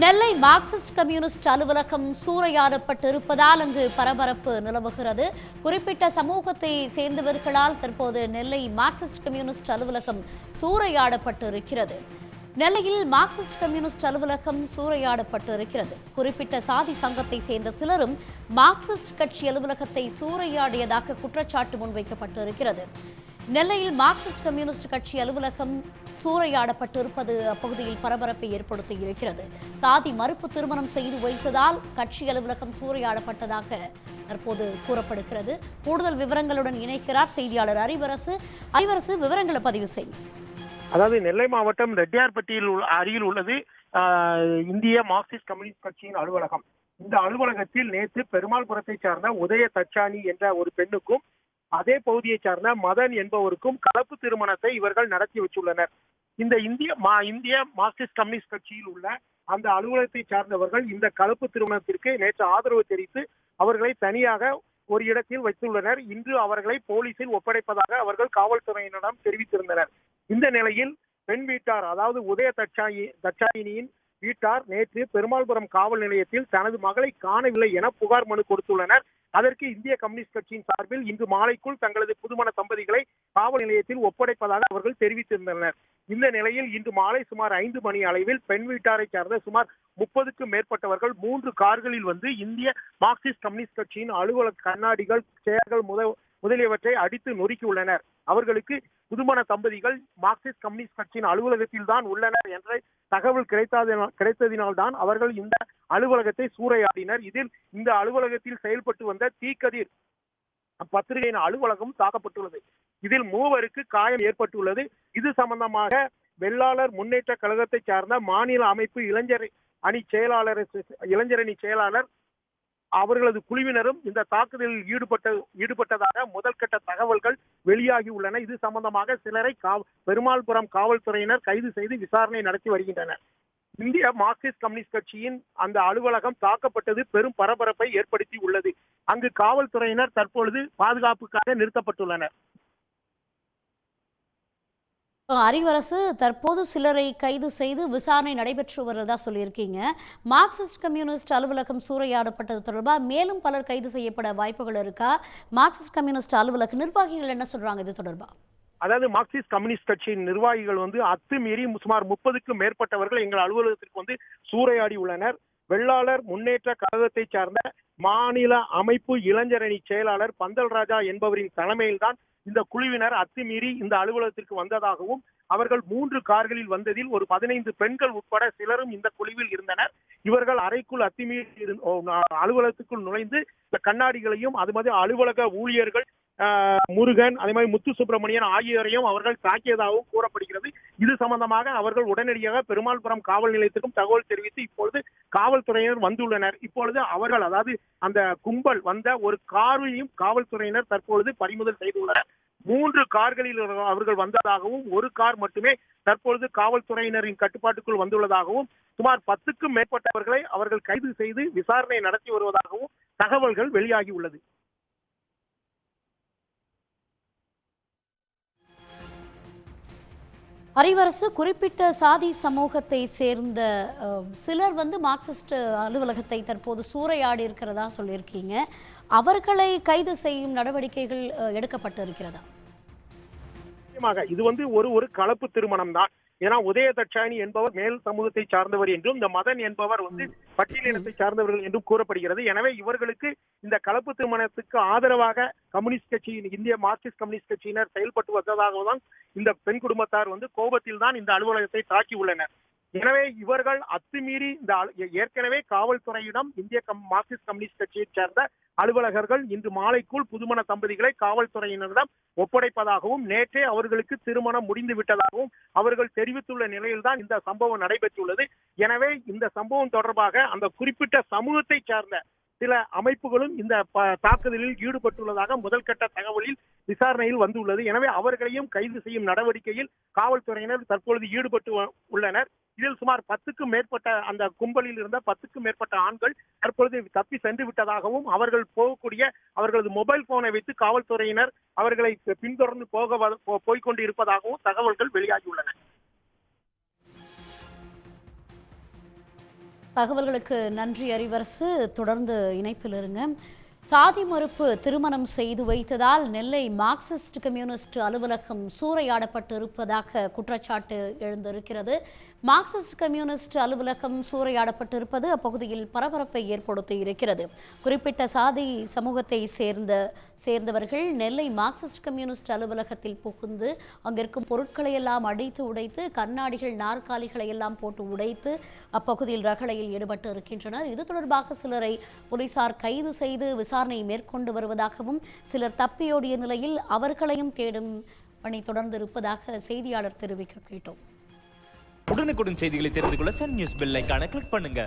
நெல்லை Marxist communist அலுவலகம் சூறையாடப்பட்டிருப்பதால் அங்கு பரபரப்பு நிலவுகிறது. குறிப்பிட்ட சமூகத்தை சேர்ந்தவர்களால் தற்போது நெல்லை மார்க்சிஸ்ட் கம்யூனிஸ்ட் அலுவலகம் சூறையாடப்பட்டு இருக்கிறது நெல்லையில் மார்க்சிஸ்ட் கம்யூனிஸ்ட் அலுவலகம் சூறையாடப்பட்டு இருக்கிறது குறிப்பிட்ட சாதி சங்கத்தை சேர்ந்த சிலரும் மார்க்சிஸ்ட் கட்சி அலுவலகத்தை சூறையாடியதாக குற்றச்சாட்டு முன்வைக்கப்பட்டு இருக்கிறது நெல்லையில் மார்க்சிஸ்ட் கம்யூனிஸ்ட் கட்சி அலுவலகம் சூறையாடப்பட்டிருப்பது அப்பகுதியில் பரபரப்பை ஏற்படுத்தி இருக்கிறது. சாதி மறுப்பு திருமணம் செய்து வைத்ததால் கட்சி அலுவலகம் சூறையாடப்பட்டதாக தற்போது கூறப்படுகிறது. கூடுதல் விவரங்களுடன் இணைக்கிறார் செய்தியாளர் அறிவரசு அறிவரசு விவரங்களை பதிவு செய்யும் அதாவது நெல்லை மாவட்டம் ரெட்டியார்பட்டியில் அருகில் உள்ளது ஆஹ், இந்திய மார்க்சிஸ்ட் கம்யூனிஸ்ட் கட்சியின் அலுவலகம். இந்த அலுவலகத்தில் நேற்று பெருமாள்புரத்தை சார்ந்த உதய தச்சானி என்ற ஒரு பெண்ணுக்கும் அதே பகுதியை சார்ந்த மதன் என்பவருக்கும் கலப்பு திருமணத்தை இவர்கள் நடத்தி வச்சுள்ளனர். இந்த இந்திய மா இந்திய மார்க்சிஸ்ட் கம்யூனிஸ்ட் கட்சியில் உள்ள அந்த அலுவலகத்தை சார்ந்தவர்கள் இந்த கலப்பு திருமணத்திற்கு நேற்று ஆதரவு தெரிவித்து அவர்களை தனியாக ஒரு இடத்தில் வைத்துள்ளனர். இன்று அவர்களை போலீசில் ஒப்படைப்பதாக அவர்கள் காவல்துறையினரிடம் தெரிவித்திருந்தனர். இந்த நிலையில் பெண் வீட்டார் அதாவது உதய தட்சாயி தட்சாயினியின் வீட்டார் நேற்று பெருமாள்புரம் காவல் நிலையத்தில் தனது மகளை காணவில்லை என புகார் மனு கொடுத்துள்ளனர். அதற்கு இந்திய கம்யூனிஸ்ட் கட்சியின் சார்பில் இன்று மாலைக்குள் தங்களது புதுமண தம்பதிகளை காவல் நிலையத்தில் ஒப்படைப்பதாக அவர்கள் தெரிவித்திருந்தனர். இந்த நிலையில் இன்று மாலை சுமார் ஐந்து மணி அளவில் பெண் வீட்டாரை சார்ந்த சுமார் முப்பதுக்கும் மேற்பட்டவர்கள் மூன்று கார்களில் வந்து இந்திய மார்க்சிஸ்ட் கம்யூனிஸ்ட் கட்சியின் அலுவலக கண்ணாடிகள் சேர்கள் முத முதலியவற்றை அடித்து நொறுக்கியுள்ளனர் அவர்களுக்கு புதுமண தம்பதிகள் மார்க்சிஸ்ட் கம்யூனிஸ்ட் கட்சியின் அலுவலகத்தில் தான் உள்ளனர் என்ற தகவல் கிடைத்ததினால் கிடைத்ததினால்தான் அவர்கள் இந்த அலுவலகத்தை சூறையாடினர். இதில் இந்த அலுவலகத்தில் செயல்பட்டு வந்த தீக்கதிர் பத்திரிகையின் அலுவலகம் தாக்கப்பட்டுள்ளது. இதில் மூவருக்கு காயம் ஏற்பட்டுள்ளது. இது சம்பந்தமாக வெள்ளாளர் முன்னேற்ற கழகத்தை சார்ந்த மாநில அமைப்பு இளைஞர் அணி செயலாளர் இளைஞர் அணி செயலாளர் அவர்களது குழுவினரும் இந்த தாக்குதலில் ஈடுபட்ட ஈடுபட்டதாக முதல்கட்ட தகவல்கள் வெளியாகி உள்ளன. இது சம்பந்தமாக சிலரை பெருமாள்புரம் காவல்துறையினர் கைது செய்து விசாரணை நடத்தி வருகின்றனர். இந்திய மார்க்சிஸ்ட் கம்யூனிஸ்ட் கட்சியின் அந்த அலுவலகம் தாக்கப்பட்டது பெரும் பரபரப்பை ஏற்படுத்தி உள்ளது. அங்கு காவல்துறையினர் தற்பொழுது பாதுகாப்புக்காக நிறுத்தப்பட்டுள்ளனர். அறிவரசு தற்போது சிலரை கைது செய்து விசாரணை நடைபெற்று வருவதா சொல்லியிருக்கீங்க. மார்க்சிஸ்ட் கம்யூனிஸ்ட் அலுவலகம் சூறையாடப்பட்டது தொடர்பாக மேலும் பலர் கைது செய்யப்பட வாய்ப்புகள் இருக்கா? மார்க்சிஸ்ட் கம்யூனிஸ்ட் அலுவலக நிர்வாகிகள் என்ன சொல்றாங்க இது தொடர்பா? அதாவது மார்க்சிஸ்ட் கம்யூனிஸ்ட் கட்சியின் நிர்வாகிகள் வந்து அத்துமீறி சுமார் முப்பதுக்கும் மேற்பட்டவர்கள் எங்கள் அலுவலகத்திற்கு வந்து சூறையாடி உள்ளனர். வெள்ளாளர் முன்னேற்ற கழகத்தை சார்ந்த மாநில அமைப்பு இளைஞரணி செயலாளர் பந்தல் ராஜா என்பவரின் தலைமையில்தான் இந்த குழுவினர் அத்துமீறி இந்த அலுவலகத்திற்கு வந்ததாகவும் அவர்கள் மூன்று கார்களில் வந்ததில் ஒரு பதினைந்து பெண்கள் உட்பட சிலரும் இந்த குழுவில் இருந்தனர். இவர்கள் அறைக்குள் அத்துமீறி அலுவலகத்துக்குள் நுழைந்து இந்த கண்ணாடிகளையும் அது மாதிரி அலுவலக ஊழியர்கள் முருகன் அதே மாதிரி முத்து சுப்பிரமணியன் ஆகியோரையும் அவர்கள் தாக்கியதாகவும் கூறப்படுகிறது. இது சம்பந்தமாக அவர்கள் உடனடியாக பெருமாள்புரம் காவல் நிலையத்திற்கும் தகவல் தெரிவித்து இப்பொழுது காவல்துறையினர் வந்துள்ளனர். இப்பொழுது அவர்கள் அதாவது அந்த கும்பல் வந்த ஒரு காரையும் காவல்துறையினர் தற்பொழுது பறிமுதல் செய்துள்ளனர். மூன்று கார்களில் அவர்கள் வந்ததாகவும் ஒரு கார் மட்டுமே தற்பொழுது காவல்துறையினரின் கட்டுப்பாட்டுக்குள் வந்துள்ளதாகவும் சுமார் பத்துக்கும் மேற்பட்டவர்களை அவர்கள் கைது செய்து விசாரணை நடத்தி வருவதாகவும் தகவல்கள் வெளியாகி உள்ளது. அறிவரசு குறிப்பிட்ட சாதி சமூகத்தை சேர்ந்த அஹ், சிலர் வந்து மார்க்சிஸ்ட் அலுவலகத்தை தற்போது சூறையாடி இருக்கிறதா சொல்லியிருக்கீங்க. அவர்களை கைது செய்யும் நடவடிக்கைகள் அஹ், எடுக்கப்பட்டு இருக்கிறதா நிச்சயமாக இது வந்து ஒரு ஒரு கலப்பு திருமணம் தான் ஏன்னா உதய தட்சாயணி என்பவர் மேல் சமூகத்தை சார்ந்தவர் என்றும் இந்த மதன் என்பவர் வந்து பட்டியலினத்தை சார்ந்தவர்கள் என்றும் கூறப்படுகிறது. எனவே இவர்களுக்கு இந்த கலப்பு திருமணத்துக்கு ஆதரவாக கம்யூனிஸ்ட் கட்சியின் இந்திய மார்க்சிஸ்ட் கம்யூனிஸ்ட் கட்சியினர் செயல்பட்டு வந்ததாக தான் இந்த பெண் குடும்பத்தார் வந்து கோபத்தில் தான் இந்த அலுவலகத்தை தாக்கி உள்ளனர் எனவே இவர்கள் அத்துமீறி இந்த ஏற்கனவே காவல்துறையிடம் இந்திய கம் மார்க்சிஸ்ட் கம்யூனிஸ்ட் கட்சியைச் சேர்ந்த அலுவலகர்கள் இன்று மாலைக்குள் புதுமண தம்பதிகளை காவல்துறையினரிடம் ஒப்படைப்பதாகவும் நேற்றே அவர்களுக்கு திருமணம் முடிந்து விட்டதாகவும் அவர்கள் தெரிவித்துள்ள நிலையில்தான் இந்த சம்பவம் நடைபெற்றுள்ளது. எனவே இந்த சம்பவம் தொடர்பாக அந்த குறிப்பிட்ட சமூகத்தை சார்ந்த சில அமைப்புகளும் இந்த ப- தாக்குதலில் ஈடுபட்டுள்ளதாக முதல்கட்ட தகவலில் விசாரணையில் வந்துள்ளது. எனவே அவர்களையும் கைது செய்யும் நடவடிக்கையில் காவல்துறையினர் தற்பொழுது ஈடுபட்டு உள்ளனர். இதில் சுமார் பத்துக்கும் மேற்பட்ட அந்த கும்பலில் இருந்த பத்துக்கும் மேற்பட்ட ஆண்கள் தற்பொழுது தப்பி சென்று விட்டதாகவும் அவர்கள் போகக்கூடிய அவர்களது மொபைல் போனை வைத்து காவல்துறையினர் அவர்களை பின்தொடர்ந்து போக போய்கொண்டு போ- போய்க்கொண்டு இருப்பதாகவும் தகவல்கள் வெளியாகியுள்ளன. தகவல்களுக்கு நன்றி அறிவரசு தொடர்ந்து இணைப்பில் இருங்க. சாதி மறுப்பு திருமணம் செய்து வைத்ததால் நெல்லை மார்க்சிஸ்ட் கம்யூனிஸ்ட் அலுவலகம் சூறையாடப்பட்டு இருப்பதாக குற்றச்சாட்டு எழுந்திருக்கிறது. மார்க்சிஸ்ட் கம்யூனிஸ்ட் அலுவலகம் சூறையாடப்பட்டு இருப்பது அப்பகுதியில் பரபரப்பை ஏற்படுத்தி இருக்கிறது. குறிப்பிட்ட சாதி சமூகத்தை சேர்ந்த சேர்ந்தவர்கள் நெல்லை மார்க்சிஸ்ட் கம்யூனிஸ்ட் அலுவலகத்தில் புகுந்து அங்கிருக்கும் பொருட்களை எல்லாம் அடித்து உடைத்து கண்ணாடிகள் நாற்காலிகளை எல்லாம் போட்டு உடைத்து அப்பகுதியில் ரகளையில் ஈடுபட்டு இருக்கின்றனர் இது தொடர்பாக சிலரை போலீசார் கைது செய்து விசாரணை மேற்கொண்டு வருவதாகவும் சிலர் தப்பியோடிய நிலையில் அவர்களையும் தேடும் பணி தொடர்ந்து இருப்பதாக செய்தியாளர் தெரிவிக்க கேட்டோம். உடனுக்குடன் செய்திகளை தெரிந்து கொள்ள சன் நியூஸ் பெல் கிளிக் பண்ணுங்க.